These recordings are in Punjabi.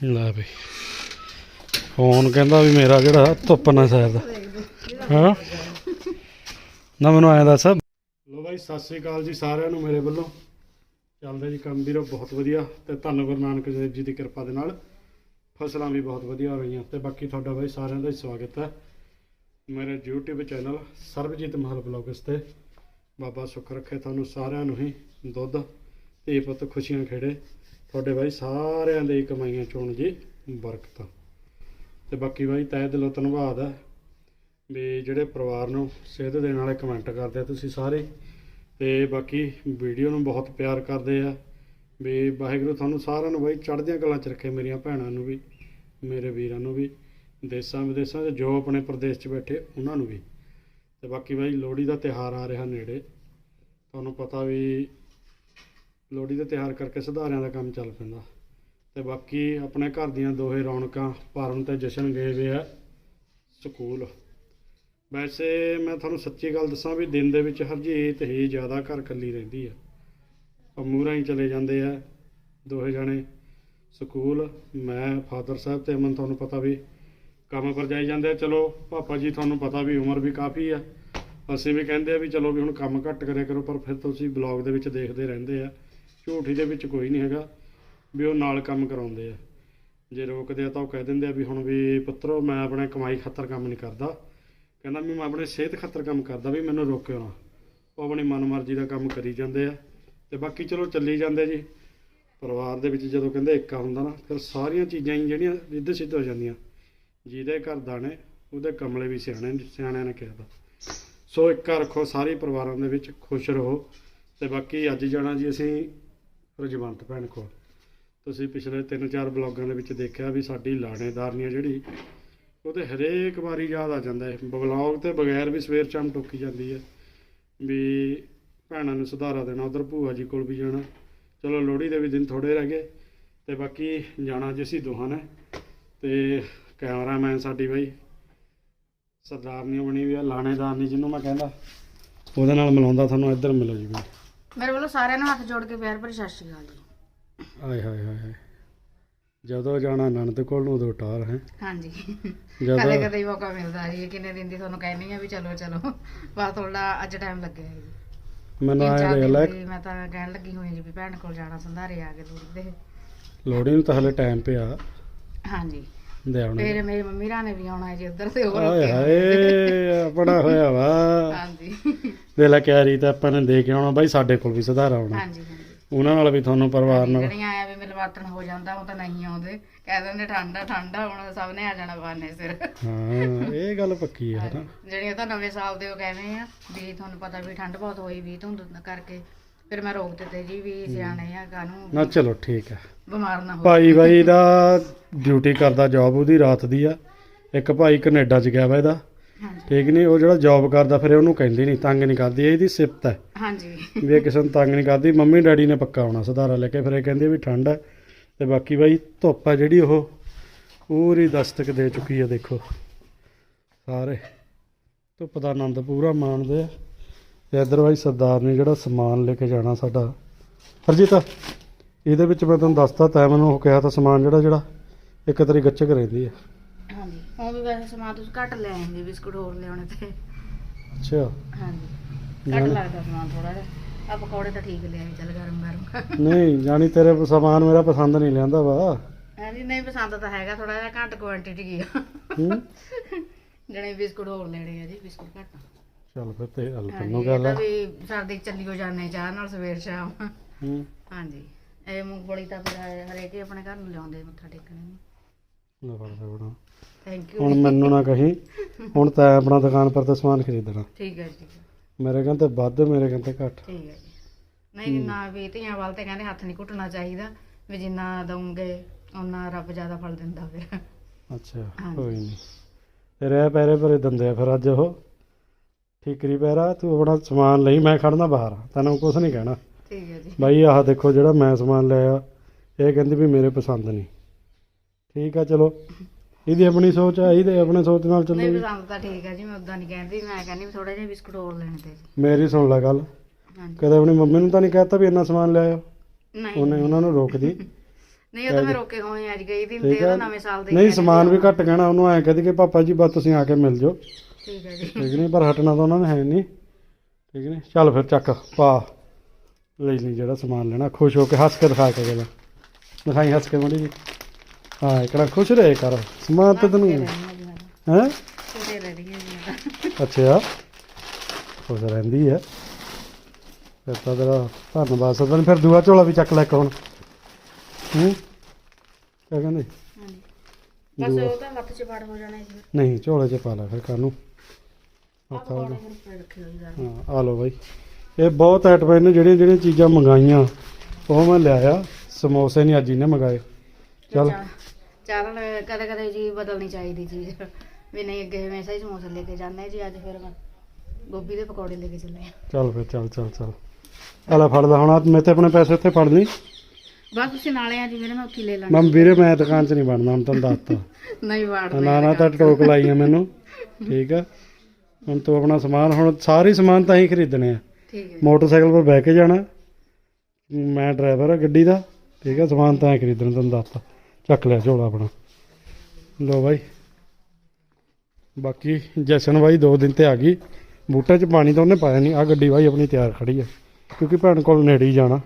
ਲੈ ਬਈ। ਫੋਨ ਕਹਿੰਦਾ ਵੀ ਮੇਰਾ ਜਿਹੜਾ ਧੁੱਪ ਨਾ ਸ਼ਾਇਦ ਹਾਂ? ਨਾ ਮੈਨੂੰ ਆਇਆ ਦੱਸ। ਲੋ ਬਾਈ, ਸਤਿ ਸ੍ਰੀ ਅਕਾਲ ਜੀ ਸਾਰਿਆਂ ਨੂੰ ਮੇਰੇ ਵੱਲੋਂ। ਚੱਲਦੇ ਜੀ ਕੰਮ ਵੀਰੋ, ਬਹੁਤ ਵਧੀਆ। ਤੇ ਧੰਨ ਗੁਰੂ ਨਾਨਕ ਦੇਵ ਜੀ ਦੀ ਕਿਰਪਾ ਦੇ ਨਾਲ ਫਸਲਾਂ ਵੀ ਬਹੁਤ ਵਧੀਆ ਹੋ ਰਹੀਆਂ ਤੇ ਬਾਕੀ ਤੁਹਾਡਾ ਬਾਈ ਸਾਰਿਆਂ ਦਾ ਹੀ ਸਵਾਗਤ ਹੈ। ਮੇਰੇ YouTube ਚੈਨਲ ਸਰਬਜੀਤ ਮਹਲ ਬਲੌਗਸ ਤੇ। ਬਾਬਾ ਸੁੱਖ ਰੱਖੇ ਤੁਹਾਨੂੰ ਸਾਰਿਆਂ ਨੂੰ ਹੀ ਦੁੱਧ ਤੇ ਪੁੱਤ ਖੁਸ਼ੀਆਂ ਖੇੜੇ। ਤੁਹਾਡੇ ਬਾਈ ਸਾਰਿਆਂ ਦੇ ਹੀ ਕਮਾਈਆਂ ਚੋਣ ਜੀ ਬਰਕਤਾਂ ਤੇ ਬਾਕੀ ਬਾਈ ਤਹਿ ਦਿਲੋਂ ਧੰਨਵਾਦ ਹੈ ਵੀ ਜਿਹੜੇ ਪਰਿਵਾਰ ਨੂੰ ਸੇਧ ਦੇਣ ਵਾਲੇ ਕਮੈਂਟ ਕਰਦੇ ਆ ਤੁਸੀਂ ਸਾਰੇ। ਤੇ ਬਾਕੀ ਵੀਡੀਓ ਨੂੰ ਬਹੁਤ ਪਿਆਰ ਕਰਦੇ ਆ ਵੀ ਵਾਹਿਗੁਰੂ ਤੁਹਾਨੂੰ ਸਾਰਿਆਂ ਨੂੰ ਬਾਈ ਚੜ੍ਹਦੀਆਂ ਕਲਾਂ ਚ ਰੱਖੇ ਮੇਰੀਆਂ ਭੈਣਾਂ ਨੂੰ ਵੀ, ਮੇਰੇ ਵੀਰਾਂ ਨੂੰ ਵੀ, ਦੇਸਾਂ ਵਿਦੇਸਾਂ 'ਚ ਜੋ ਆਪਣੇ ਪ੍ਰਦੇਸ਼ 'ਚ ਬੈਠੇ ਉਹਨਾਂ ਨੂੰ ਵੀ। ਤੇ ਬਾਕੀ ਬਾਈ ਲੋਹੜੀ ਦਾ ਤਿਹਾਰ ਆ ਰਿਹਾ ਨੇੜੇ। ਤੁਹਾਨੂੰ ਪਤਾ ਵੀ ਲੋਹੜੀ ਦੇ ਤਿਹਾਰ ਕਰਕੇ ਸੁਧਾਰਿਆਂ ਦਾ ਕੰਮ ਚੱਲ ਪੈਂਦਾ। ਤੇ ਬਾਕੀ ਆਪਣੇ ਘਰ ਦੀਆਂ ਦੋਹੇ ਰੌਣਕਾਂ ਭਰਨ ਤੇ ਜਸ਼ਨ ਗਏ ਵੇ ਆ ਸਕੂਲ। ਵੈਸੇ ਮੈਂ ਤੁਹਾਨੂੰ ਸੱਚੀ ਗੱਲ ਦੱਸਾਂ ਵੀ ਦਿਨ ਦੇ ਵਿੱਚ ਹਰਜੀਤ ਹੀ ਜ਼ਿਆਦਾ ਘਰ ਇਕੱਲੀ ਰਹਿੰਦੀ ਆ। ਅਮੂਰਾਂ ਹੀ ਚਲੇ ਜਾਂਦੇ ਆ ਦੋਹੇ ਜਣੇ। ਸਕੂਲ, ਮੈਂ, ਫਾਦਰ ਸਾਹਿਬ ਤੇ ਅਮਨ ਤੁਹਾਨੂੰ ਪਤਾ ਵੀ ਕੰਮ ਪਰ ਜਾਈ ਜਾਂਦੇ ਆ। ਚਲੋ, ਪਾਪਾ ਜੀ ਤੁਹਾਨੂੰ ਪਤਾ ਵੀ ਉਮਰ ਵੀ ਕਾਫੀ ਆ। ਅਸੀਂ ਵੀ ਕਹਿੰਦੇ ਆ ਵੀ ਚਲੋ ਵੀ ਹੁਣ ਕੰਮ ਘੱਟ ਕਰਿਆ ਕਰੋ, ਪਰ ਫਿਰ ਤੁਸੀਂ ਬਲੌਗ ਦੇ ਵਿੱਚ ਦੇਖਦੇ ਰਹਿੰਦੇ ਆ। ਝੂਠੀ ਦੇ ਵਿੱਚ ਕੋਈ ਨਹੀਂ ਹੈਗਾ ਵੀ ਉਹ ਨਾਲ ਕੰਮ ਕਰਾਉਂਦੇ ਆ। ਜੇ ਰੋਕਦੇ ਆ ਤਾਂ ਉਹ ਕਹਿ ਦਿੰਦੇ ਆ ਵੀ ਹੁਣ ਵੀ ਪੁੱਤਰੋ, ਮੈਂ ਆਪਣੇ ਕਮਾਈ ਖਾਤਰ ਕੰਮ ਨਹੀਂ ਕਰਦਾ। ਕਹਿੰਦਾ ਵੀ ਮੈਂ ਆਪਣੇ ਸਿਹਤ ਖਾਤਰ ਕੰਮ ਕਰਦਾ ਵੀ ਮੈਨੂੰ ਰੋਕਿਓ ਨਾ। ਉਹ ਆਪਣੀ ਮਨਮਰਜ਼ੀ ਦਾ ਕੰਮ ਕਰੀ ਜਾਂਦੇ ਆ ਤੇ ਬਾਕੀ ਚਲੋ ਚੱਲੀ ਜਾਂਦੇ ਜੀ। ਪਰਿਵਾਰ ਦੇ ਵਿੱਚ ਜਦੋਂ ਕਹਿੰਦੇ ਇੱਕਾ ਹੁੰਦਾ ਨਾ, ਫਿਰ ਸਾਰੀਆਂ ਚੀਜ਼ਾਂ ਹੀ ਜਿਹੜੀਆਂ ਰਿੱਧ ਸਿੱਧ ਹੋ ਜਾਂਦੀਆਂ। ਜਿਹਦੇ ਘਰ ਦਾਣੇ ਉਹਦੇ ਕਮਲੇ ਵੀ ਸਿਆਣੇ ਸਿਆਣਿਆਂ ਨੇ ਕਿਹਾ ਸੋ ਏਕਾ ਰੱਖੋ ਸਾਰੇ ਪਰਿਵਾਰਾਂ ਦੇ ਵਿੱਚ, ਖੁਸ਼ ਰਹੋ। ਤੇ ਬਾਕੀ ਅੱਜ ਜਾਣਾ ਜੀ ਅਸੀਂ ਰਜਵੰਤ ਭੈਣ ਕੋਲ। ਤੁਸੀਂ ਪਿਛਲੇ 3-4 ਬਲੌਗਾਂ ਦੇ ਵਿੱਚ ਦੇਖਿਆ ਵੀ ਸਾਡੀ ਲਾਣੇਦਾਰਨੀ ਜਿਹੜੀ, ਉਹਦੇ ਹਰੇਕ ਵਾਰੀ ਯਾਦ ਆ ਜਾਂਦਾ ਹੈ ਬਲੌਗ ਤੇ ਬਗੈਰ ਵੀ ਸਵੇਰ ਸ਼ਾਮ ਟੋਕੀ ਜਾਂਦੀ ਹੈ ਵੀ ਭੈਣਾਂ ਨੂੰ ਸੁਧਾਰਾ ਦੇਣਾ, ਉਧਰ ਭੂਆ ਜੀ ਕੋਲ ਵੀ ਜਾਣਾ। ਚਲੋ ਲੋਹੜੀ ਦੇ ਵੀ ਦਿਨ ਥੋੜੇ ਰਹਿ ਗਏ ਤੇ ਬਾਕੀ ਜਾਣਾ ਜੀ ਅਸੀਂ ਦੋਹਾਂ ਨੇ ਤੇ ਕੈਮਰਾਮੈਨ ਸਾਡੀ ਬਾਈ ਸਰਦਾਰਨੀ ਬਣੀ ਵੀ ਆ, ਲਾਣੇਦਾਰਨੀ ਜਿਹਨੂੰ ਮੈਂ ਕਹਿੰਦਾ, ਉਹਦੇ ਨਾਲ ਮਿਲਾਉਂਦਾ ਤੁਹਾਨੂੰ ਇੱਧਰ ਮਿਲੋ ਜੀ ਬਾਈ। ਮੇਰੇ ਵੱਲੋਂ ਸਾਰਿਆਂ ਨੂੰ ਹੱਥ ਜੋੜ ਕੇ ਪਿਆਰ ਭਰੀ ਸਤਿ ਸ਼੍ਰੀ ਅਕਾਲ ਜੀ। ਆਏ ਹਾਏ ਹਾਏ ਹਾਏ। ਜਦੋਂ ਜਾਣਾ ਨਣਦ ਕੋਲ ਨੂੰ ਉਦੋਂ ਟਾਰ ਹੈ। ਹਾਂਜੀ। ਜਦੋਂ ਕਦੇ ਕਦੇ ਹੀ ਮੌਕਾ ਮਿਲਦਾ ਜੀ ਕਿੰਨੇ ਦਿਨ ਦੀ ਤੁਹਾਨੂੰ ਕਹਿਣੀ ਆ ਵੀ ਚਲੋ ਚਲੋ। ਬਸ ਥੋੜਾ ਅੱਜ ਟਾਈਮ ਲੱਗਿਆ ਜੀ। ਮੈਨੂੰ ਤਿੰਨ ਆਏ ਚਾਰ ਦਿਨ ਲੈ। ਦੀ ਮੈਂ ਤਾਂ ਕਹਿਣ ਲੱਗੀ ਹੋਈ ਜੀ ਵੀ ਭੈਣ ਕੋਲ ਜਾਣਾ ਸੰਧਾਰੇ ਆ ਕੇ ਲੋੜੀ ਦੇ। ਲੋੜੀ ਨੂੰ ਤਾਂ ਹਲੇ ਟਾਈਮ ਪਿਆ। ਹਾਂਜੀ। ਦੇ ਆਉਣੇ। ਫਿਰ ਮੇਰੀ ਮੰਮੀ ਰਾਂ ਨੇ ਵੀ ਆਉਣਾ ਜੀ ਉੱਧਰ ਤੇ ਹੋਰ ਆਏ ਹਾਏ ਆਪਣਾ ਹੋਇਆ ਵਾ। ਹਾਂਜੀ। ਦੇ ਲੈ ਕਿਆ ਰੀਤ ਆਪਾਂ ਨੇ ਦੇ ਕੇ ਆਉਣਾ ਬਾਈ ਸਾਡੇ ਕੋਲ ਵੀ ਸੁਧਾਰ ਆਉਣਾ। ਹਾਂਜੀ ਹਾਂਜੀ। ਉਹਨਾਂ ਨਾਲ ਵੀ ਤੁਹਾਨੂੰ ਪਰਿਵਾਰ ਨਾਲ। ਜਿਹੜੀਆਂ ਆਇਆ ਵੀ ਮਿਲਵਰਤਨ ਹੋ ਜਾਂਦਾ ਉਹ ਤਾਂ ਨਹੀਂ ਆਉਂਦੇ। ਕਹਿ ਦਿੰਦੇ ਠੰਡਾ ਠੰਡਾ ਹੁਣ ਸਭ ਨੇ ਆ ਜਾਣਾ ਬਾਨੇ ਸਿਰ। ਹਾਂ ਇਹ ਗੱਲ ਪੱਕੀ ਹੈ ਨਾ ਜਿਹੜੀਆਂ ਤਾਂ ਨਵੇਂ ਸਾਲ ਦੇ ਉਹ ਕਹਿੰਦੇ ਆ ਵੀ ਤੁਹਾਨੂੰ ਪਤਾ ਵੀ ਠੰਡ ਬਹੁਤ ਹੋਈ ਵੀ ਧੁੰਦ ਕਰਕੇ। ਫਿਰ ਮੈਂ ਰੋਕ ਦਿੱਤੇ ਜੀ ਵੀ ਸਿਆਣੇ ਆ ਕਾਨੂੰ ਨਾ ਚਲੋ ਠੀਕ ਹੈ ਬਿਮਾਰ ਨਾ ਹੋ ਭਾਈ ਬਾਈ ਦਾ ਡਿਊਟੀ ਕਰਦਾ ਜੌਬ ਉਹਦੀ ਰਾਤ ਦੀ ਆ। ਇੱਕ ਭਾਈ ਕੈਨੇਡਾ ਚ ਗਿਆ ਵਾ ਇਹਦਾ। ਹਾਂਜੀ। ਠੀਕ ਨਹੀਂ ਉਹ ਜਿਹੜਾ ਜੌਬ ਕਰਦਾ ਫਿਰ ਉਹਨੂੰ ਕਹਿੰਦੀ ਨਹੀਂ ਤੰਗ ਨਹੀਂ ਕਰਦੀ ਇਹ ਇਹਦੀ ਸਿਫਤ ਹੈ। ਹਾਂਜੀ। ਵੀ ਇਹ ਕਿਸੇ ਨੂੰ ਤੰਗ ਨਹੀਂ ਕਰਦੀ ਮੰਮੀ ਡੈਡੀ ਨੇ ਪੱਕਾ ਆਉਣਾ ਸੁਧਾਰਾ ਲੈ ਕੇ ਫਿਰ ਇਹ ਕਹਿੰਦੀ ਵੀ ਠੰਡ ਹੈ ਤੇ ਬਾਕੀ ਬਾਈ ਧੁੱਪ ਆ ਜਿਹੜੀ ਉਹ ਪੂਰੀ ਦਸਤਕ ਦੇ ਚੁੱਕੀ ਆ ਦੇਖੋ। ਸਾਰੇ ਧੁੱਪ ਦਾ ਆਨੰਦ ਪੂਰਾ ਮਾਣਦੇ ਆ। ਤੇ ਇੱਧਰ ਬਾਈ ਸਰਦਾਰ ਨੇ ਜਿਹੜਾ ਸਮਾਨ ਲੈ ਕੇ ਜਾਣਾ ਸਾਡਾ। ਹਰਜੀਤ ਇਹਦੇ ਵਿੱਚ ਮੈਂ ਤੁਹਾਨੂੰ ਦੱਸਤਾ ਤੈਂ ਮੈਨੂੰ ਉਹ ਕਿਹਾ ਤਾਂ ਸਮਾਨ ਜਿਹੜਾ ਜਿਹੜਾ ਇੱਕ ਤੇਰੀ ਗੱਚਕ ਰਹਿੰਦੀ ਹੈ ਉਹ ਵੀ ਵੈਸੇ ਸਮਾਨ ਤੁਸੀਂ ਘੱਟ ਲੈ ਆਏਂਗੇ ਬਿਸਕੁਟ ਹੋਰ ਲਿਆਉਣੇ ਤੇ। ਅੱਛਾ। ਹਾਂਜੀ। ਘੱਟ ਲੱਗਦਾ ਸਮਾਨ ਥੋੜਾ ਜਿਹਾ। ਆ ਪਕੌੜੇ ਤਾਂ ਠੀਕ ਲਿਆਏ ਚੱਲ ਗਰਮ ਗਰਮ। ਨਹੀਂ ਜਾਣੀ ਤੇਰੇ ਸਮਾਨ ਮੇਰਾ ਪਸੰਦ ਨਹੀਂ ਲਿਆਂਦਾ ਵਾ। ਹਾਂਜੀ ਨਹੀਂ ਪਸੰਦ ਤਾਂ ਹੈਗਾ ਥੋੜਾ ਜਿਹਾ ਘੱਟ ਕੁਆਂਟੀਟੀ ਕੀ ਆ। ਹੂੰ। ਜਣੇ ਬਿਸਕੁਟ ਹੋਰ ਲੈਣੇ ਆ ਜੀ ਬਿਸਕੁਟ ਘੱਟ। ਚੱਲ ਫਿਰ ਤੇ ਗੱਲ ਹਾਂਜੀ ਇਹ ਗੱਲ ਆ। ਵੀ ਸਰਦੀ ਚ ਚੱਲੀ ਹੋ ਜਾਂਦੇ ਚਾਹ ਨਾਲ ਸਵੇਰ ਸ਼ਾਮ। ਹੂੰ। ਹਾਂਜੀ। ਇਹ ਮੂੰਗਫਲੀ ਤਾਂ ਫਿਰ ਹਰੇਕ ਹੀ ਆਪਣੇ ਘਰ ਨੂੰ ਲਿਆਉਂਦੇ ਮੱਥਾ ਟੇਕਣ ਨੂੰ ਲੈ ਫੜ ਲੈ ਬਣਾ ਥੈਂਕ ਹੁਣ ਮੈਨੂੰ ਨਾ ਕਹੀਂ ਹੁਣ ਤਾਂ ਆਪਣਾ ਦੁਕਾਨ ਪਰ ਤੇ ਸਮਾਨ ਖਰੀਦਣਾ ਠੀਕ ਹੈ ਜੀ। ਮੇਰੇ ਕਹਿੰਦੇ ਵੱਧ ਮੇਰੇ ਕਹਿੰਦੇ ਘੱਟ। ਠੀਕ ਹੈ ਜੀ। ਨਹੀਂ ਨਾ ਵੀ ਧੀਆਂ ਵੱਲ ਤੇ ਕਹਿੰਦੇ ਹੱਥ ਨਹੀਂ ਘੁੱਟਣਾ ਚਾਹੀਦਾ ਵੀ ਜਿੰਨਾ ਦਊਂਗੇ ਉਹਨਾਂ ਰੱਬ ਜ਼ਿਆਦਾ ਫਲ ਦਿੰਦਾ ਫਿਰ। ਅੱਛਾ। ਕੋਈ ਨਹੀਂ। ਤੇਰੇ ਪੈਰੇ ਭਰੇ ਦੰਦੇ ਆ ਫਿਰ ਅੱਜ ਉਹ। ਠੀਕਰੀ ਪੈਰਾ ਤੂੰ ਆਪਣਾ ਸਮਾਨ ਲਈ ਮੈਂ ਖੜਨਾ ਬਾਹਰ। ਤੈਨੂੰ ਕੁਝ ਨਹੀਂ ਕਹਿਣਾ। ਠੀਕ ਹੈ ਜੀ। ਬਾਈ ਆਹ ਦੇਖੋ ਜਿਹੜਾ ਮੈਂ ਸਮਾਨ ਲਿਆ ਇਹ ਕਹਿੰਦੀ ਵੀ ਮੇਰੇ ਪਸੰਦ ਨਹੀਂ। ਠੀਕ ਆ ਚਲੋ। ਇਹਦੀ ਆਪਣੀ ਸੋਚ ਆ ਇਹਦੇ ਆਪਣੇ ਸੋਚ ਨਾਲ ਨਹੀਂ ਚੱਲੂਗੀ ਪਸੰਦ ਤਾਂ ਠੀਕ ਹੈ ਜੀ ਮੈਂ ਉਦਾਂ ਨਹੀਂ ਕਹਿੰਦੀ ਮੈਂ ਕਹਿੰਦੀ ਵੀ ਥੋੜੇ ਜਿਹੇ ਬਿਸਕੁਟ ਹੋਰ ਲੈਣੇ ਤੇ ਜੀ। ਮੇਰੀ ਸੁਣ ਲੈ ਗੱਲ। ਹਾਂਜੀ। ਕਦੇ ਆਪਣੀ ਮੰਮੀ ਨੂੰ ਤਾਂ ਨਹੀਂ ਕਹਿਤਾ ਵੀ ਇੰਨਾ ਸਮਾਨ ਲਿਆਇਓ ਨਹੀਂ। ਉਹਨੇ ਉਹਨਾਂ ਨੂੰ ਰੋਕਦੀ। ਨਹੀਂ ਉਹ ਤਾਂ ਮੈਂ ਰੋਕੇ ਹੋਏ ਅੱਜ ਗਈ ਦੀ ਠੀਕ ਉਹਦਾ ਨਵੇਂ ਸਾਲ ਦੇ ਨਹੀਂ ਸਮਾਨ ਵੀ ਘੱਟ ਕਹਿਣਾ ਉਹਨੂੰ ਐਂ ਕਹਦੀ ਕਿ ਪਾਪਾ ਜੀ ਬਸ ਤੁਸੀਂ ਆ ਕੇ ਮਿਲ ਜਾਓ। ਠੀਕ ਹੈ ਜੀ। ਠੀਕ ਨਹੀਂ ਪਰ ਹਟਣਾ ਤਾਂ ਉਹਨਾਂ ਨੇ ਹੈ ਨਹੀਂ। ਠੀਕ ਨਹੀਂ ਚੱਲ ਫਿਰ ਚੱਕ ਪਾ। ਲੈ ਲਈ ਜਿਹੜਾ ਸਮਾਨ ਲੈਣਾ ਖੁਸ਼ ਹੋ ਕੇ ਹੱਸ ਕੇ ਦਿਖਾ ਕੇ ਗਿਆ ਦਿਖਾਈ ਹੱਸ ਕੇ ਮੜੀ ਜੀ ਹਾਂ ਇਕੜਾ ਖੁਸ਼ ਰਹੇ ਕਰ। ਸਮਾਨ ਤੇ ਤੈਨੂੰ ਹੈ? ਰਹਿ ਜੀ ਅੱਛਾ। ਖੁਸ਼ ਰਹਿੰਦੀ ਹੈ। ਫਿਰ ਤਾਂ ਤੇਰਾ ਧੰਨਵਾਦ ਸਦਨ ਫਿਰ ਦੂਆ ਝੋਲਾ ਵੀ ਚੱਕ ਲੈ ਕੇ ਹੁਣ। ਹੂੰ? ਕਿਆ ਕਹਿੰਦੇ? ਹਾਂਜੀ। ਬਸ ਉਹ ਤਾਂ ਹੱਥ 'ਚ ਪਾੜ ਹੋ ਜਾਣਾ ਜੀ। ਨਹੀਂ ਝੋਲੇ 'ਚ ਪਾ ਲੈ ਫਿਰ ਕਾਨੂੰ ਹਾਂ ਆ ਲਓ ਬਾਈ। ਇਹ ਬਹੁਤ ਐਟ ਪਏ ਨੇ ਜਿਹੜੀਆਂ ਜਿਹੜੀਆਂ ਚੀਜ਼ਾਂ ਮੰਗਾਈਆਂ ਉਹ ਮੈਂ ਲਿਆਇਆ। ਸਮੋਸੇ ਨਹੀਂ ਅੱਜ ਹੀ ਨੇ ਮੰਗਾਏ। ਚੱਲ। ਚਾਰਨ ਕਦੇ ਕਦੇ ਜੀ ਬਦਲਣੀ ਚਾਹੀਦੀ ਚੀਜ਼। ਵੀ ਨਹੀਂ ਅੱਗੇ ਹਮੇਸ਼ਾ ਹੀ ਸਮੋਸੇ ਲੈ ਕੇ ਜਾਂਦੇ ਜੀ ਅੱਜ ਫਿਰ ਮੈਂ ਗੋਭੀ ਦੇ ਪਕੌੜੇ ਲੈ ਕੇ ਚੱਲੇ ਆ। ਚੱਲ ਫਿਰ ਚੱਲ ਚੱਲ ਚੱਲ। ਆਲਾ ਫੜ ਲੈ ਹੁਣ ਮੈਂ ਤੇ ਆਪਣੇ ਪੈਸੇ ਉੱਥੇ ਫੜ ਲਈ। ਬਸ ਤੁਸੀਂ ਨਾਲੇ ਆ ਜੀ ਮੇਰੇ ਮੈਂ ਉੱਥੇ ਲੈ ਮੈਂ ਲਾਂਗੀ ਵੀਰੇ ਮੈਂ ਦੁਕਾਨ 'ਚ ਨਹੀਂ ਬਣਨਾ ਹੁਣ ਤੁਹਾਨੂੰ ਦੱਸਤਾ। ਨਹੀਂ ਵਾੜਦੇ ਨਾ ਨਾ ਤਾਂ ਟੋਕ ਲਾਈ ਆ ਮੈਨੂੰ। ਠੀਕ ਆ। ਹੁਣ ਤੂੰ ਆਪਣਾ ਸਮਾਨ ਹੁਣ ਸਾਰੇ ਸਮਾਨ ਤਾਂ ਹੀ ਖਰੀਦਣੇ ਆ। ਠੀਕ ਹੈ। ਮੋਟਰਸਾਈਕਲ 'ਤੇ ਬਹਿ ਕੇ ਜਾਣਾ। ਮੈਂ ਡਰਾਈਵਰ ਆ ਗੱਡੀ ਦਾ। ਠੀਕ ਆ ਸਮਾਨ ਤਾਂ ਹੀ ਖਰੀਦਣਾ ਤੁਹਾਨੂੰ ਦੱਸਤਾ। ਚੱਕ ਲਿਆ ਝੋਲਾ ਆਪਣਾ। ਲੋ ਬਾਈ। ਬਾਕੀ ਜਸ਼ਨ ਬਾਈ ਦੋ ਦਿਨ ਤੇ ਆ ਗਈ। ਬੂਟੇ 'ਚ ਪਾਣੀ ਤਾਂ ਉਹਨੇ ਪਾਇਆ ਨਹੀਂ ਆ ਗੱਡੀ ਬਾਈ ਆਪਣੀ ਤਿਆਰ ਖੜੀ ਆ। ਕਿਉਂਕਿ ਭੈਣ ਕੋਲ ਨੇੜੇ ਹੀ ਜਾਣਾ।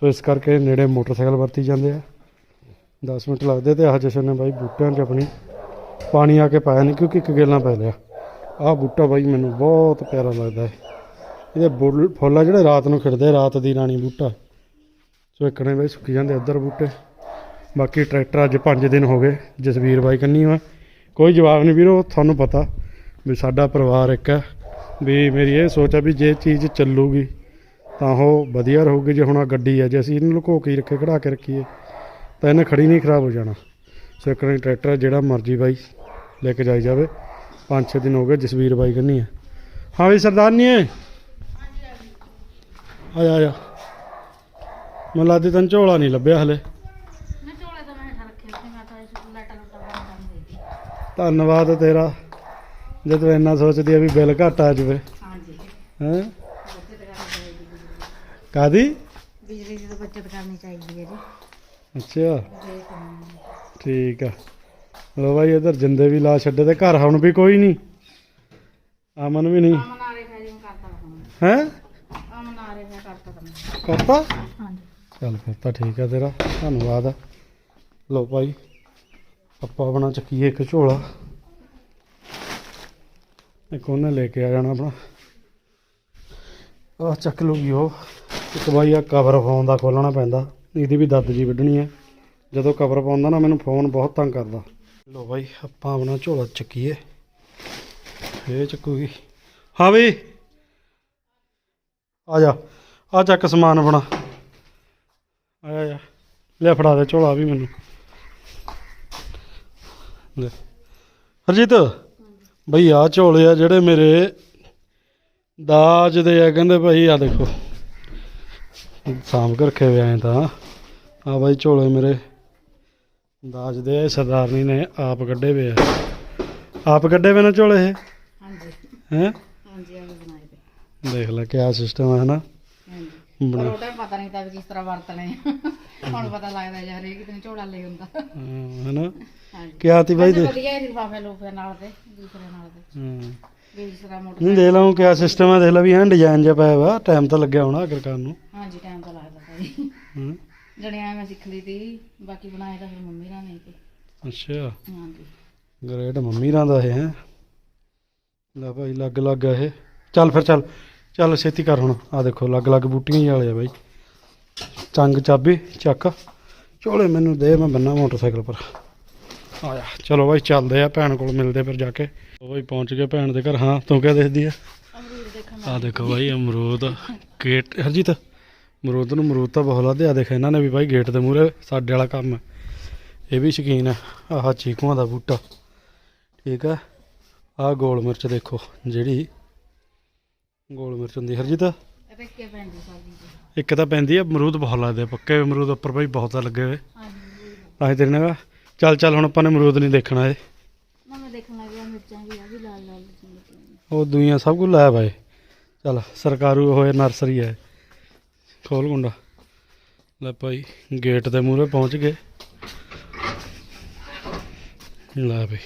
ਸੋ ਇਸ ਕਰਕੇ ਨੇੜੇ ਮੋਟਰਸਾਈਕਲ ਵਰਤੀ ਜਾਂਦੇ ਆ। 10 ਮਿੰਟ ਲੱਗਦੇ ਤੇ ਆਹ ਜਸ਼ਨ ਨੇ ਬਾਈ ਬੂਟਿਆਂ 'ਚ ਆਪਣੀ ਪਾਣੀ ਆ ਕੇ ਪਾਇਆ ਨਹੀਂ ਕਿਉਂਕਿ ਇੱਕ ਗੇਲਾਂ ਪੈ ਲਿਆ। ਆਹ ਬੂਟਾ ਬਾਈ ਮੈਨੂੰ ਬਹੁਤ ਪਿਆਰਾ ਲੱਗਦਾ ਹੈ। ਇਹਦੇ ਬੁੱਲ, ਫੁੱਲ ਆ ਜਿਹੜੇ ਰਾਤ ਨੂੰ ਖਿੜਦੇ ਰਾਤ ਦੀ ਰਾਣੀ ਬੂਟਾ। ਸੋ ਇੱਕ ਨੇ ਬਾਈ ਸੁੱਕੀ ਜਾਂਦੇ ਇੱਧਰ ਬੂਟੇ। ਬਾਕੀ ਟਰੈਕਟਰ ਅੱਜ 5 ਦਿਨ ਹੋ ਗਏ, ਜਸਵੀਰ ਬਾਈ ਕੰਨੀ ਵਾ ਕੋਈ ਜਵਾਬ ਨਹੀਂ ਵੀਰੋ, ਤੁਹਾਨੂੰ ਪਤਾ ਵੀ ਸਾਡਾ ਪਰਿਵਾਰ ਇੱਕ ਹੈ। ਵੀ ਮੇਰੀ ਇਹ ਸੋਚ ਆ ਵੀ ਜੇ ਚੀਜ਼ ਚੱਲੂਗੀ, ਤਾਂ ਉਹ ਵਧੀਆ ਰਹੂਗੀ। ਜੇ ਹੁਣ ਆ ਗੱਡੀ ਆ, ਜੇ ਅਸੀਂ ਇਹਨੂੰ ਲੁਕੋ ਕੇ ਹੀ ਰੱਖੇ ਖੜਾ ਕੇ ਰੱਖੀਏ, ਤਾਂ ਇਹਨੇ ਖੜੀ ਨਹੀਂ ਖਰਾਬ ਹੋ ਜਾਣਾ। ਸੋ ਇੱਕਣੇ ਟਰੈਕਟਰ ਜਿਹੜਾ ਮਰਜ਼ੀ ਬਾਈ ਲੈ ਕੇ ਜਾਈ ਜਾਵੇ। 5-6 ਦਿਨ ਹੋ ਗਏ, ਜਸਵੀਰ ਬਾਈ ਕੰਨੀ ਆ। ਹਾਂ ਵੀ ਸਰਦਾਰਨੀ ਹੈ ਆਇਆ ਆਇਆ। ਮੈਂ ਲਾਦੇ ਤੈਨੂੰ ਝੋਲਾ ਨਹੀਂ ਲੱਭਿਆ ਹਲੇ ਮੈਂ ਝੋਲੇ ਤਾਂ ਮੈਂ ਹੇਠਾਂ ਰੱਖੇ ਸੀ ਮੈਂ ਤਾਂ ਇਸ ਲੈਟਰ ਨੂੰ ਤਾਂ ਬੰਦ ਦੇ ਦਿੱਤੀ ਧੰਨਵਾਦ ਤੇਰਾ ਜੇ ਤੂੰ ਇੰਨਾ ਸੋਚਦੀ ਆ ਵੀ ਬਿੱਲ ਘੱਟ ਆ ਜਾਵੇ। ਹਾਂਜੀ। ਹੈ? ਕਾਦੀ ਬਿਜਲੀ ਦੀ ਤਾਂ ਬੱਚਤ ਕਰਨੀ ਚਾਹੀਦੀ ਹੈ ਜੀ। ਅੱਛਾ। ਠੀਕ ਆ। ਲੋ ਬਾਈ ਇਧਰ ਜਿੰਦੇ ਵੀ ਲਾ ਛੱਡੇ ਤੇ ਘਰ ਹੁਣ ਵੀ ਕੋਈ ਨਹੀਂ। ਅਮਨ ਵੀ ਨਹੀਂ। ਅਮਨ ਆ ਰਿਹਾ ਜੀ ਮੈਂ ਕਰਤਾ ਹੁਣ ਹੈ? ਅਮਨ ਹਾਂਜੀ। ਚੱਲ ਫਿਰ ਤਾਂ ਠੀਕ ਆ ਤੇਰਾ। ਧੰਨਵਾਦ ਲੋ ਭਾਈ ਆਪਾਂ ਆਪਣਾ ਚੱਕੀਏ ਇੱਕ ਝੋਲਾ। ਇੱਕ ਉਹਨੇ ਲੈ ਕੇ ਆ ਜਾਣਾ ਆਪਣਾ। ਆਹ ਚੱਕ ਲੂਗੀ ਉਹ। ਇੱਕ ਬਾਈ ਆ ਕਵਰ ਫੋਨ ਦਾ ਖੋਲਣਾ ਪੈਂਦਾ। ਇਹਦੀ ਵੀ ਦੱਦ ਜੀ ਵੱਢਣੀ ਹੈ। ਜਦੋਂ ਕਵਰ ਪਾਉਂਦਾ ਨਾ ਮੈਨੂੰ ਫੋਨ ਬਹੁਤ ਤੰਗ ਕਰਦਾ। ਲੋ ਬਾਈ, ਆਪਾਂ ਆਪਣਾ ਝੋਲਾ ਚੱਕੀਏ। ਇਹ ਚੱਕੂਗੀ। ਹਾਂ ਵੀ ਆ ਜਾ। ਆ ਚੱਕ ਸਮਾਨ ਆਪਣਾ। ਆਇਆ ਜਾ ਲੈ ਫੜਾ ਦੇ ਝੋਲਾ ਵੀ ਮੈਨੂੰ। ਲੈ। ਹਰਜੀਤ ਬਈ ਆ ਝੋਲੇ ਆ ਜਿਹੜੇ ਮੇਰੇ ਦਾਜ ਦੇ ਆ ਕਹਿੰਦੇ ਭਾਈ ਆ ਦੇਖੋ। ਸਾਂਭ ਕੇ ਰੱਖੇ ਹੋਏ ਐ ਤਾਂ। ਆ ਬਾਈ ਝੋਲੇ ਮੇਰੇ ਦਾਜ ਦੇ ਆ, ਸਰਦਾਰਨੀ ਨੇ ਆਪ ਕੱਢੇ ਵੇ ਆ। ਆਪ ਕੱਢੇ ਵੇ ਨਾ ਝੋਲੇ ਇਹ? ਹਾਂਜੀ। ਹੈ? ਹਾਂਜੀ ਐਵੇਂ ਬਣਾਏ ਦੇਖ ਲੈ ਕਿਆ ਸਿਸਟਮ ਹੈ ਹਨਾ? ਹਾਂਜੀ। ਪਰ ਬਣਾ ਉਹ ਤਾਂ ਪਤਾ ਨਹੀਂ ਤਾਂ ਵੀ ਕਿਸ ਤਰ੍ਹਾਂ ਵਰਤਣੇ ਆ। ਹੁਣ ਪਤਾ ਲੱਗਦਾ ਜਾ ਹਰੇਕ ਦਿਨ ਝੋਲਾ ਲੈ ਹੁੰਦਾ। ਹਾਂ, ਹਨਾ? ਹਾਂਜੀ। ਕਿਆ ਤੀ ਬਾਈ ਵੈਸੇ ਦੇ? ਵਧੀਆ ਹੈ ਲਿਫਾਫੇ ਲੂਫੇ ਨਾਲ ਤੇ ਦੂਸਰੇ ਨਾਲ ਤੇ ਹਾਂ। ਵੀ ਜਿਸ ਤਰ੍ਹਾਂ ਮੋਟਰ ਨਹੀਂ ਦੇਖ ਲਾਂ ਕਿਆ ਸਿਸਟਮ ਹੈ ਦੇਖ ਲੈ ਵੀ ਐਂ ਡਿਜ਼ਾਈਨ ਜਿਹਾ ਪਾਇਆ ਵਾ ਟਾਈਮ ਤਾਂ ਲੱਗਿਆ ਹੋਣਾ ਆਖਰਕਾਰ ਨੂੰ। ਹਾਂਜੀ ਟਾਈਮ ਤਾਂ ਲੱਗਦਾ ਭਾਈ। ਹਾਂ। ਜਣਿਆ ਮੈਂ ਸਿੱਖ ਲਈ ਤੀ ਬਾਕੀ ਬਣਾਏ ਤਾਂ ਫਿਰ ਮੰਮੀ ਰਾਂ ਨੇ ਤੇ। ਅੱਛਾ। ਹਾਂਜੀ। ਗ੍ਰੇਟ ਮੰਮੀ ਰਾਂ ਦਾ ਇਹ ਹੈ। ਲੈ ਭਾਈ ਲੱਗ ਲੱਗ ਆ ਇਹ। ਚੱਲ ਫਿਰ ਚੱਲ। ਚੱਲ ਛੇਤੀ ਕਰ ਹੁਣ। ਆ ਦੇਖੋ ਲੱਗ ਲੱਗ ਬੂਟੀਆਂ ਹੀ ਵਾਲੇ ਆ ਬਾਈ। ਚੰਗ ਚਾਬੀ ਚੱਕ। ਝੋਲੇ ਮੈਨੂੰ ਦੇ ਮੈਂ ਬੰਨਾ ਮੋਟਰਸਾਈਕਲ ਪਰ। ਆਇਆ ਚਲੋ ਬਾਈ ਚੱਲਦੇ ਆ ਭੈਣ ਕੋਲ ਮਿਲਦੇ ਫਿਰ ਜਾ ਕੇ। ਉਹ ਬਾਈ ਪਹੁੰਚ ਗਏ ਭੈਣ ਦੇ ਘਰ। ਹਾਂ ਤੂੰ ਕਿਆ ਦੇਖਦੀ ਆ? ਆ ਦੇਖੋ ਬਾਈ ਅਮਰੂਦ। ਗੇਟ ਹਰਜੀਤ ਅਮਰੂਦ ਨੂੰ ਅਮਰੂਦ ਤਾਂ ਬਹੁਤ ਲਾਦੇ ਆ। ਦੇਖ ਇਹਨਾਂ ਨੇ ਵੀ ਬਾਈ ਗੇਟ ਦੇ ਮੂਹਰੇ ਸਾਡੇ ਵਾਲਾ ਕੰਮ। ਇਹ ਵੀ ਸ਼ੌਕੀਨ ਹੈ ਆਹ ਚੀਕੂਆਂ ਦਾ ਬੂਟਾ। ਠੀਕ ਹੈ ਆਹ ਗੋਲ ਮਿਰਚ ਦੇਖੋ ਜਿਹੜੀ ਗੋਲ ਮਿਰਚ ਹੁੰਦੀ ਹਰਜੀਤ? ਇਹਦੇ ਕੀ ਪੈਂਦੀ ਸਬਜ਼ੀ ਤੇ ਇੱਕ ਤਾਂ ਪੈਂਦੀ ਹੈ ਅਮਰੂਦ ਬਹੁਤ ਲੱਗਦੇ ਆ, ਪੱਕੇ ਅਮਰੂਦ ਉੱਪਰ ਬਾਈ ਬਹੁਤ ਲੱਗੇ ਹੋਏ। ਹਾਂਜੀ ਤਾਂ ਹੀ ਤੇਰੇ ਨਾਲ ਚੱਲ ਚੱਲ ਹੁਣ ਆਪਾਂ ਨੇ ਅਮਰੂਦ ਨਹੀਂ ਦੇਖਣਾ ਇਹ। ਨਾ ਮੈਂ ਦੇਖਣ ਲੱਗ ਗਿਆ ਮਿਰਚਾਂ ਵੀ ਆ ਵੀ ਲਾਲ ਲਾਲ ਜਿਹੀਆਂ ਉਹ ਦੁਨੀਆ ਸਭ ਕੁਝ ਲਾਇਆ ਬਾਈ ਚੱਲ ਸਰਕਾਰੂ ਹੋਏ ਨਰਸਰੀ ਹੈ। ਖੋਲ ਗੁੰਡਾ। ਲੈ ਭਾਈ ਗੇਟ ਦੇ ਮੂਹਰੇ ਪਹੁੰਚ ਗਏ। ਲੈ ਭਾਈ।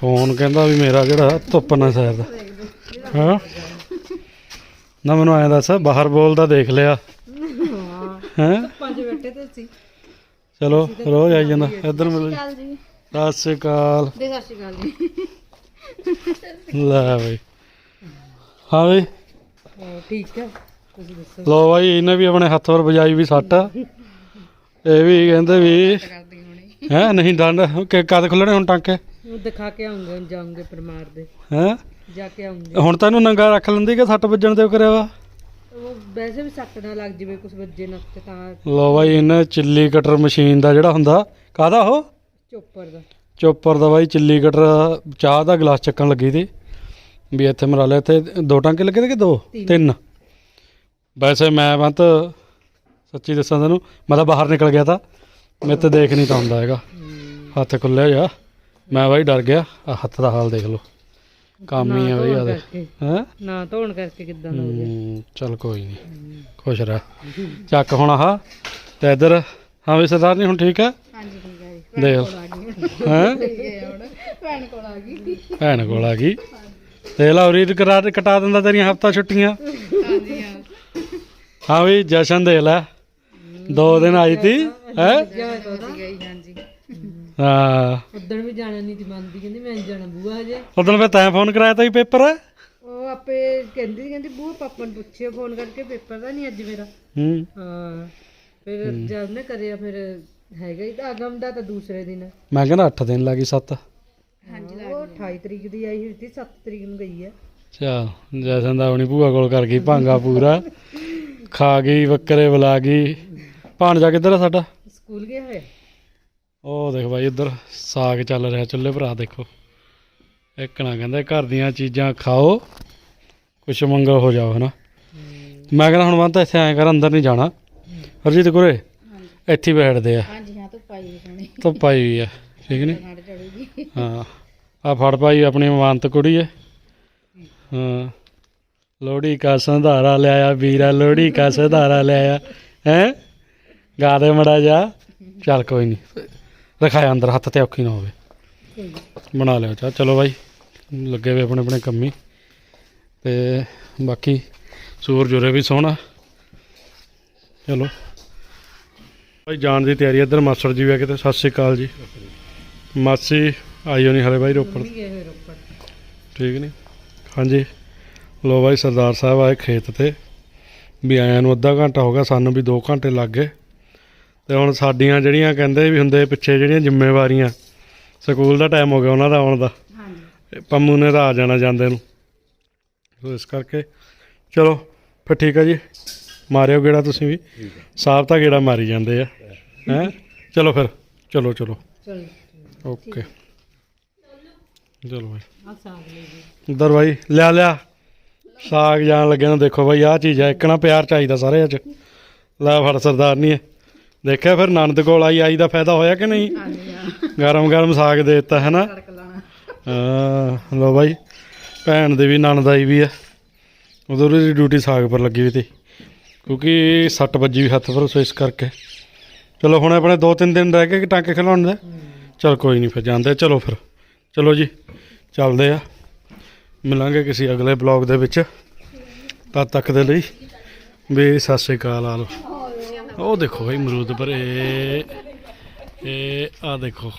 ਫੋਨ ਕਹਿੰਦਾ ਵੀ ਮੇਰਾ ਜਿਹੜਾ ਧੁੱਪ ਨਾ ਸ਼ਾਇਦ ਹਾਂ? ਨਾ ਮੈਨੂੰ ਐਂ ਦੱਸ ਬਾਹਰ ਬੋਲਦਾ ਦੇਖ ਲਿਆ। ਹੈਂ। ਪੰਜ ਬੈਠੇ ਤੇ ਸੀ ਚਲੋ ਰੋਜ਼ ਆਈ ਜਾਂਦਾ। ਇੱਧਰ ਮਿਲੋ। ਜੀ। ਸਤਿ ਸ਼੍ਰੀ ਅਕਾਲ। ਦੇ ਸਤਿ ਸ਼੍ਰੀ ਅਕਾਲ ਜੀ। ਲੈ ਬਈ। ਹਾਂ ਬਈ। ਠੀਕ ਹੈ ਤੁਸੀਂ ਦੱਸੋ। ਲੋ ਬਾਈ ਇਹਨੇ ਵੀ ਆਪਣੇ ਹੱਥ ਵਰ ਵਜਾਈ ਵੀ ਸੱਟ। ਇਹ ਵੀ ਕਹਿੰਦੇ ਵੀ ਹੈ ਨਹੀਂ ਡੰਡ ਕਿ ਕਦ ਖੁੱਲਣੇ ਹੁਣ ਟਾਂਕੇ? ਉਹ ਦਿਖਾ ਕੇ ਆਉਂਗੇ ਜਾਉਂਗੇ ਪਰਮਾਰ ਦੇ। ਹੈ? ਜਾ ਕੇ ਆਉਂਗੇ ਹੁਣ ਤੈਨੂੰ ਨੰਗਾ ਰੱਖ ਲੈਂਦੀ ਕਿ ਸੱਟ ਵੱਜਣ ਤੇ ਉਹ ਕਰਿਆ ਵਾ? ਉਹ ਵੈਸੇ ਵੀ ਸੱਟ ਨਾ ਲੱਗ ਜਵੇ ਕੁਝ ਵੱਜੇ ਨਾ ਤੇ ਤਾਂ ਲੋ ਬਾਈ ਇਹਨੇ ਚਿੱਲੀ ਕਟਰ ਮਸ਼ੀਨ ਦਾ ਜਿਹੜਾ ਹੁੰਦਾ ਕਾਹਦਾ ਉਹ? ਚੋਪਰ ਦਾ। ਚੋਪਰ ਦਾ ਬਾਈ ਚਿੱਲੀ ਕਟਰ ਚਾਹ ਦਾ ਗਲਾਸ ਚੱਕਣ ਲੱਗੀ ਸੀ। ਵੀ ਇੱਥੇ ਮਰਾ ਲਿਆ ਇੱਥੇ ਦੋ ਟਾਂਕੇ ਲੱਗੇ ਤੇ ਕਿ ਦੋ? ਤਿੰਨ। ਤਿੰਨ। ਵੈਸੇ ਮੈਂ ਬੰਤ ਸੱਚੀ ਦੱਸਾਂ ਤੈਨੂੰ ਮੈਂ ਤਾਂ ਬਾਹਰ ਨਿਕਲ ਗਿਆ ਤਾਂ ਮੇਰੇ ਤੇ ਦੇਖ ਨਹੀਂ ਤਾਂ ਹੁੰਦਾ ਹੈਗਾ। ਹੱਥ ਖੁੱਲਿਆ ਜਾ ਮੈਂ ਬਾਈ ਡਰ ਗਿਆ ਆ ਹੱਥ ਦਾ ਹਾਲ ਦੇਖ ਲਓ। ਕੰਮ ਹੀ ਆ ਬਈ ਆ ਦੇ। ਹੈ? ਨਾ ਧੋਣ ਕਰਕੇ ਕਿਦਾਂ ਦਾ ਹੋ ਗਿਆ? ਚੱਲ ਕੋਈ ਨਹੀਂ ਖੁਸ਼ ਰਹਿ। ਚੱਕ ਹੁਣ ਆਹ ਤੇ ਇੱਧਰ। ਹਾਂ ਵੀ ਸਰਦਾਰ ਨਹੀਂ ਹੁਣ ਠੀਕ ਹੈ ਹਾਂਜੀ ਠੀਕ ਹੈ ਜੀ। ਦੇਖ। ਭੈਣ ਕੋਲ ਆ ਗਈ। ਭੈਣ ਕੋਲ ਆ ਗਈ। ਤੇ ਲੌਰੀ ਕਰਾ ਕਟਾ ਦਿੰਦਾ ਤੇਰੀਆਂ ਹਫਤਾ ਛੁੱਟੀਆਂ। ਹਾਂਜੀ ਹਾਂ। ਹਾਂ ਵੀ ਜਸ਼ਨ ਦੇ ਲੈ। ਦੋ ਦਿਨ ਆਈ ਤੀ ਹੈ? ਹਾਂ। ਵੀ ਜਾਣਾ ਨਹੀਂ ਦੀ ਮੰਨਦੀ ਕਹਿੰਦੀ ਮੈਂ ਨੀ ਜਾਣਾ ਬੂਆ ਹਜੇ। ਉਦੋਂ ਮੈਂ ਤੈਂ ਫੋਨ ਕਰਾਇਆ ਤਾ ਹੀ ਪੇਪਰ ਉਹ ਆਪੇ ਕਹਿੰਦੀ ਕਹਿੰਦੀ ਬੂਆ ਪਾਪਾ ਨੂੰ ਪੁੱਛਿਓ ਫੋਨ ਕਰਕੇ ਪੇਪਰ ਦਾ ਨਹੀਂ ਅੱਜ ਮੇਰਾ। ਹੂੰ। ਹਾਂ ਫਿਰ ਜਦ ਨੇ ਕਰਿਆ ਫਿਰ ਹੈਗਾ ਹੀ ਤਾਂ ਅਗਮ ਦਾ ਤਾਂ ਦੂਸਰੇ ਦਿਨ। ਮੈਂ ਕਹਿੰਦਾ 8 ਦਿਨ ਲੱਗੀ 7 ਹਾਂਜੀ ਉਹ 28 ਤਰੀਕ ਦੀ ਆਈ ਹੋਈ ਸੀ 7 ਤਰੀਕ ਨੂੰ ਗਈ ਹੈ ਚਲ ਜਸ਼ਨ ਦਾ ਆਪਣੀ ਭੂਆ ਕੋਲ ਕਰ ਗਈ ਭਾਂਗਾ ਪੂਰਾ। ਖਾ ਗਈ ਬੱਕਰੇ ਬੁਲਾ ਗਈ। ਭਾਣਜਾ ਕਿੱਧਰ ਆ ਸਾਡਾ? ਸਕੂਲ ਗਿਆ ਹੋਇਆ? ਉਹ ਦੇਖ ਬਾਈ ਇੱਧਰ ਸਾਗ ਚੱਲ ਰਿਹਾ ਚੁੱਲ੍ਹੇ ਭਰਾ ਦੇਖੋ। ਇੱਕ ਨਾ ਕਹਿੰਦੇ ਘਰ ਦੀਆਂ ਚੀਜ਼ਾਂ ਖਾਓ ਕੁਛ ਮੰਗਲ ਹੋ ਜਾਓ ਹਨਾ। ਮੈਂ ਕਹਿੰਦਾ ਹੁਣ ਬੰਦਾ ਇੱਥੇ ਐਂ ਕਰ ਅੰਦਰ ਨਹੀਂ ਜਾਣਾ। ਹਰਜੀਤ ਗੁਰੇ ਇੱਥੇ ਹੀ ਬੈਠਦੇ ਆ। ਹਾਂਜੀ ਹਾਂ ਧੁੱਪ ਆਈ ਹੋਈ ਸੋਹਣੀ ਧੁੱਪ ਆਈ ਹੋਈ ਆ ਠੀਕ ਨਹੀਂ? ਠੰਡ ਚੜੂਗੀ ਹਾਂ ਆ ਫੜ ਭਾਈ ਆਪਣੀ ਮਾਨਤ ਕੁੜੀ ਹੈ ਹਾਂ। ਲੋੜੀ ਕਾ ਸੰਧਾਰਾ ਲਿਆਇਆ ਵੀਰਾ ਲੋੜੀ ਕਾ ਸੰਧਾਰਾ ਲਿਆਇਆ। ਹੈ? ਗਾ ਦੇ ਮੜਾ ਜਾ। ਚੱਲ ਕੋਈ ਨਹੀਂ। ਰਖਾਇਆ ਅੰਦਰ ਹੱਥ ਤੇ ਔਖੀ ਨਾ ਹੋਵੇ। ਬਣਾ ਲਿਓ ਚਾ ਚਲੋ ਬਾਈ ਲੱਗੇ ਵੇ ਆਪਣੇ ਆਪਣੇ ਕੰਮੀ ਤੇ ਬਾਕੀ ਸੂਰਜ ਉਰੇ ਵੀ ਸੋਹਣਾ। ਚਲੋ। ਭਾਈ ਜਾਣ ਦੀ ਤਿਆਰੀ ਇੱਧਰ ਮਾਸਟਰ ਜੀ ਵੀ ਆ ਕਿਤੇ। ਸਤਿ ਸ਼੍ਰੀ ਅਕਾਲ ਜੀ। ਮਾਸੀ ਆਈਓ ਨਹੀਂ ਹਲੇ ਬਾਈ ਹੋਏ ਰੋਪੜ। ਠੀਕ ਨਹੀਂ ਹਾਂਜੀ। ਲੋ ਬਾਈ ਸਰਦਾਰ ਸਾਹਿਬ ਆਏ ਖੇਤ ਤੇ। ਵੀ ਆਇਆਂ ਨੂੰ ਅੱਧਾ ਘੰਟਾ ਹੋ ਗਿਆ ਸਾਨੂੰ ਵੀ 2 ਘੰਟੇ ਲੱਗ ਗਏ। ਤੇ ਹੁਣ ਸਾਡੀਆਂ ਜਿਹੜੀਆਂ ਕਹਿੰਦੇ ਵੀ ਹੁੰਦੇ ਪਿੱਛੇ ਜਿਹੜੀਆਂ ਜ਼ਿੰਮੇਵਾਰੀਆਂ ਸਕੂਲ ਦਾ ਟਾਈਮ ਹੋ ਗਿਆ ਉਹਨਾਂ ਦਾ ਆਉਣ ਦਾ। ਹਾਂਜੀ। ਪੰਮੂ ਨੇ ਤਾਂ ਆ ਜਾਣਾ ਜਾਂਦੇ ਨੂੰ। ਸੋ ਇਸ ਕਰਕੇ ਚਲੋ ਫਿਰ ਠੀਕ ਹੈ ਜੀ। ਮਾਰਿਓ ਗੇੜਾ ਤੁਸੀਂ ਵੀ। ਸਾਹਿਬ ਤਾਂ ਗੇੜਾ ਮਾਰੀ ਜਾਂਦੇ ਆ। ਹੈ? ਚਲੋ ਫਿਰ ਚਲੋ ਚਲੋ। ਚਲ। ਓਕੇ। ਚਲੋ ਬਾਈ। ਆ ਸਾਗ ਲੈ ਜੀ ਉਧਰ ਬਾਈ ਲਿਆ ਲਿਆ। ਸਾਗ ਜਾਣ ਲੱਗਿਆ ਨਾ ਦੇਖੋ ਬਾਈ ਆਹ ਚੀਜ਼ ਹੈ ਇੱਕ ਨਾ ਪਿਆਰ ਚਾਹੀਦਾ ਸਾਰੇ ਅੱਜ ਲੈ ਫੜ ਸਰਦਾਰ ਨਹੀਂ ਦੇਖਿਆ ਫਿਰ ਨੰਦ ਕੋਲ ਆਈ ਆਈ ਦਾ ਫਾਇਦਾ ਹੋਇਆ ਕਿ ਨਹੀਂ? ਗਰਮ ਗਰਮ ਸਾਗ ਦੇ ਦਿੱਤਾ ਹੈ ਨਾ? ਹਾਂ ਲੋ ਬਾਈ ਭੈਣ ਦੇ ਵੀ ਨਣਦ ਆਈ ਵੀ ਆ। ਉਦੋਂ ਦੀ ਡਿਊਟੀ ਸਾਗ ਪਰ ਲੱਗੀ ਵੀ ਤੀ ਕਿਉਂਕਿ ਸੱਟ ਵੱਜੀ ਵੀ ਹੱਥ ਪਰ ਸੋ ਇਸ ਕਰਕੇ। ਚਲੋ ਹੁਣ ਆਪਣੇ ਦੋ ਤਿੰਨ ਦਿਨ ਰਹਿ ਗਏ ਕਿ ਟਾਂਕੇ ਖਿਲਾਉਣ ਦੇ? ਚਲ ਕੋਈ ਨਹੀਂ ਫਿਰ ਜਾਂਦੇ। ਚਲੋ ਫਿਰ। ਚਲੋ ਜੀ ਚੱਲਦੇ ਆ। ਮਿਲਾਂਗੇ ਕਿਸੇ ਅਗਲੇ ਬਲੌਗ ਦੇ ਵਿੱਚ ਤਦ ਤੱਕ ਦੇ ਲਈ। ਵੀ ਸਤਿ ਸ੍ਰੀ ਅਕਾਲ ਆ ਲੋ ਉਹ ਦੇਖੋ ਭਾਈ ਅਮਰੂਦ ਭਰੇ ਇਹ ਆ ਦੇਖੋ।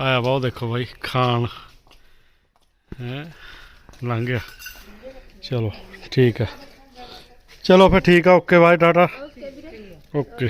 ਆਇਆ ਵਾ, ਉਹ ਦੇਖੋ ਭਾਈ ਖਾਣ। ਹੈ? ਲੰਘ ਗਿਆ। ਚਲੋ, ਠੀਕ ਆ। ਚਲੋ ਫਿਰ ਠੀਕ ਆ, ਓਕੇ ਬਾਏ, ਟਾਟਾ। ਓਕੇ।